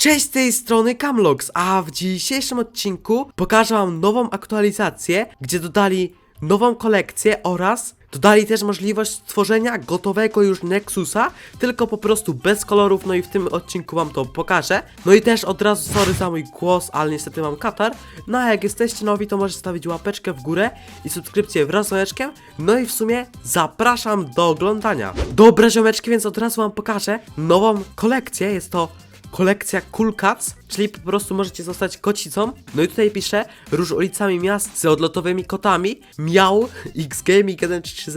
Cześć z tej strony Camlox, a w dzisiejszym odcinku pokażę wam nową aktualizację, gdzie dodali nową kolekcję oraz dodali też możliwość stworzenia gotowego już Nexusa, tylko po prostu bez kolorów, no i w tym odcinku wam to pokażę. No i też od razu sorry za mój głos, ale niestety mam katar. No a jak jesteście nowi, to możecie stawić łapeczkę w górę i subskrypcję wraz z dzwoneczkiem. No i w sumie zapraszam do oglądania. Dobra ziomeczki, więc od razu wam pokażę nową kolekcję, jest to kolekcja Cool Cats, czyli po prostu możecie zostać kocicą. No i tutaj pisze, róż ulicami miast z odlotowymi kotami. Miał X Gaming 130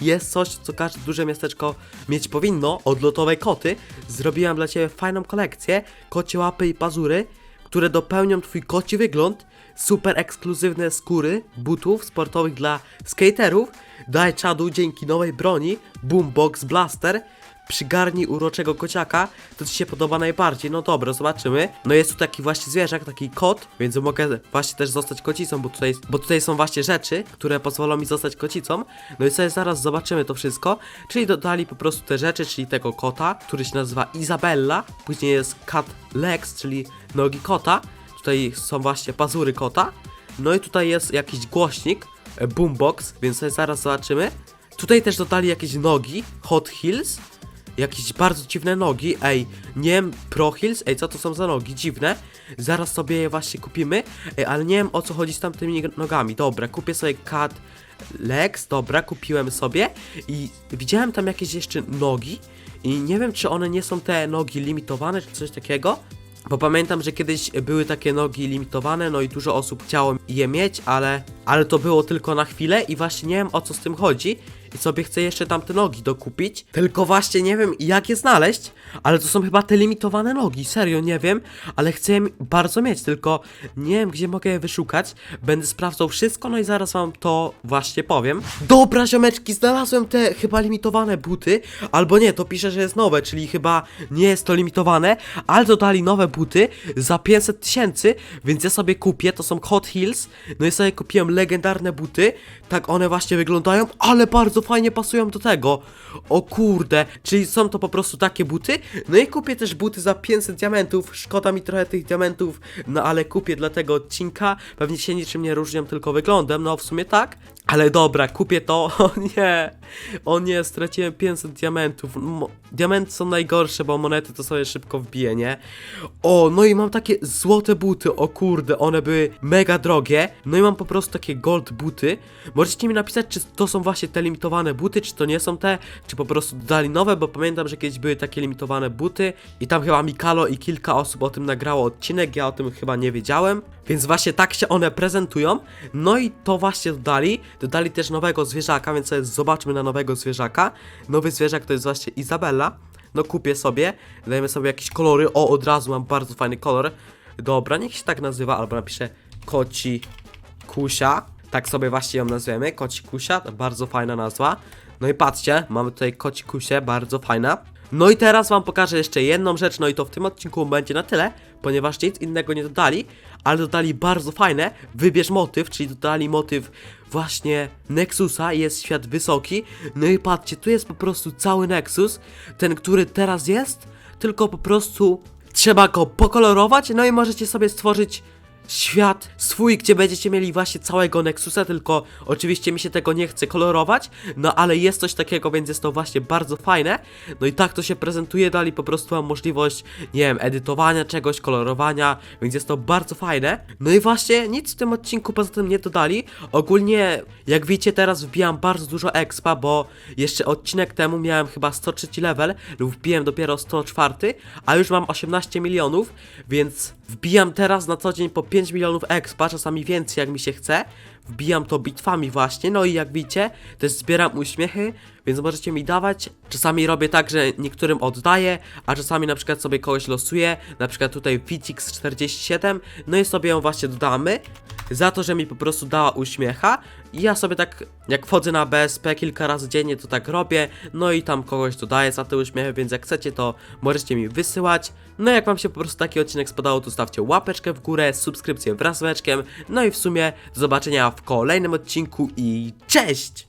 jest coś, co każde duże miasteczko mieć powinno. Odlotowe koty. Zrobiłam dla ciebie fajną kolekcję. Kocie łapy i pazury, które dopełnią twój koci wygląd. Super ekskluzywne skóry butów sportowych dla skaterów. Daj czadu dzięki nowej broni Boombox Blaster przygarnij uroczego kociaka, to ci się podoba najbardziej. No dobra, zobaczymy. No jest tu taki właśnie zwierzak, taki kot, więc mogę właśnie też zostać kocicą, bo tutaj, bo tutaj są właśnie rzeczy, które pozwolą mi zostać kocicą. No i sobie zaraz zobaczymy to wszystko. Czyli dodali po prostu te rzeczy, czyli tego kota, który się nazywa Izabella. Później jest Cat Legs, czyli nogi kota. Tutaj są właśnie pazury kota. No i tutaj jest jakiś głośnik, e, boombox, więc sobie zaraz zobaczymy. Tutaj też dodali jakieś nogi, Hot Heels, jakieś bardzo dziwne nogi, ej, nie wiem, Pro Heels, ej, co to są za nogi, dziwne, zaraz sobie je właśnie kupimy, ej, ale nie wiem o co chodzi z tamtymi nogami, dobra, kupię sobie Cat Legs, dobra, kupiłem sobie. I widziałem tam jakieś jeszcze nogi. I nie wiem, czy one nie są te nogi limitowane, czy coś takiego, bo pamiętam, że kiedyś były takie nogi limitowane, no i dużo osób chciało je mieć, ale, ale to było tylko na chwilę i właśnie nie wiem o co z tym chodzi. I sobie chcę jeszcze tamte nogi dokupić. Tylko właśnie nie wiem jak je znaleźć, ale to są chyba te limitowane nogi. Serio, nie wiem, ale chcę je bardzo mieć, tylko nie wiem gdzie mogę je wyszukać. Będę sprawdzał wszystko, no i zaraz wam to właśnie powiem. Dobra, ziomeczki, znalazłem te chyba limitowane buty. Albo nie, to pisze, że jest nowe, czyli chyba nie jest to limitowane, ale dodali nowe buty za 500 tysięcy, więc ja sobie kupię. To są Hot Heels. No i sobie kupiłem legendarne buty. Tak one właśnie wyglądają, ale bardzo fajnie pasują do tego. O kurde, czyli są to po prostu takie buty. No i kupię też buty za 500 diamentów. Szkoda mi trochę tych diamentów, no ale kupię dla tego odcinka. Pewnie się niczym nie różnią, tylko wyglądem. No w sumie tak. Ale dobra, kupię to. O nie, o nie, straciłem 500 diamentów. Mo diamenty są najgorsze, bo monety to sobie szybko wbije, nie? O, no i mam takie złote buty. O kurde, one były mega drogie. No i mam po prostu takie gold buty. Możecie mi napisać, czy to są właśnie te limitowane buty, czy to nie są te, czy po prostu dodali nowe, bo pamiętam, że kiedyś były takie limitowane buty i tam chyba Mikalo i kilka osób o tym nagrało odcinek, ja o tym chyba nie wiedziałem. Więc właśnie tak się one prezentują. No i to właśnie dodali. Dodali też nowego zwierzaka, więc zobaczmy na nowego zwierzaka. Nowy zwierzak to jest właśnie Izabella. No kupię sobie, dajemy sobie jakieś kolory. O, od razu mam bardzo fajny kolor. Dobra, niech się tak nazywa, albo napiszę koci kusia. Tak sobie właśnie ją nazwiemy, koci kusia, bardzo fajna nazwa. No i patrzcie, mamy tutaj koci kusię, bardzo fajna. No i teraz wam pokażę jeszcze jedną rzecz, no i to w tym odcinku będzie na tyle, ponieważ nic innego nie dodali, ale dodali bardzo fajne, wybierz motyw, czyli dodali motyw właśnie Nexusa, jest świat wysoki, no i patrzcie, tu jest po prostu cały Nexus, ten, który teraz jest, tylko po prostu trzeba go pokolorować, no i możecie sobie stworzyć świat swój, gdzie będziecie mieli właśnie całego Nexusa, tylko oczywiście mi się tego nie chce kolorować, no ale jest coś takiego, więc jest to właśnie bardzo fajne. No i tak to się prezentuje, dali po prostu mam możliwość, nie wiem, edytowania czegoś, kolorowania, więc jest to bardzo fajne. No i właśnie nic w tym odcinku poza tym nie dodali. Ogólnie, jak widzicie, teraz wbijam bardzo dużo expa, bo jeszcze odcinek temu miałem chyba 103 level, lub wbiłem dopiero 104, a już mam 18 milionów, więc wbijam teraz na co dzień po 5 milionów expa, czasami więcej jak mi się chce. Wbijam to bitwami właśnie, no i jak widzicie, też zbieram uśmiechy, więc możecie mi dawać. Czasami robię tak, że niektórym oddaję, a czasami na przykład sobie kogoś losuję, na przykład tutaj Vitix47, no i sobie ją właśnie dodamy za to, że mi po prostu dała uśmiecha i ja sobie tak, jak wchodzę na BSP kilka razy dziennie, to tak robię, no i tam kogoś dodaję za te uśmiechy, więc jak chcecie, to możecie mi wysyłać. No jak wam się po prostu taki odcinek spodobał, to stawcie łapeczkę w górę, subskrypcję wraz z łeczkiem, no i w sumie do zobaczenia w kolejnym odcinku i cześć!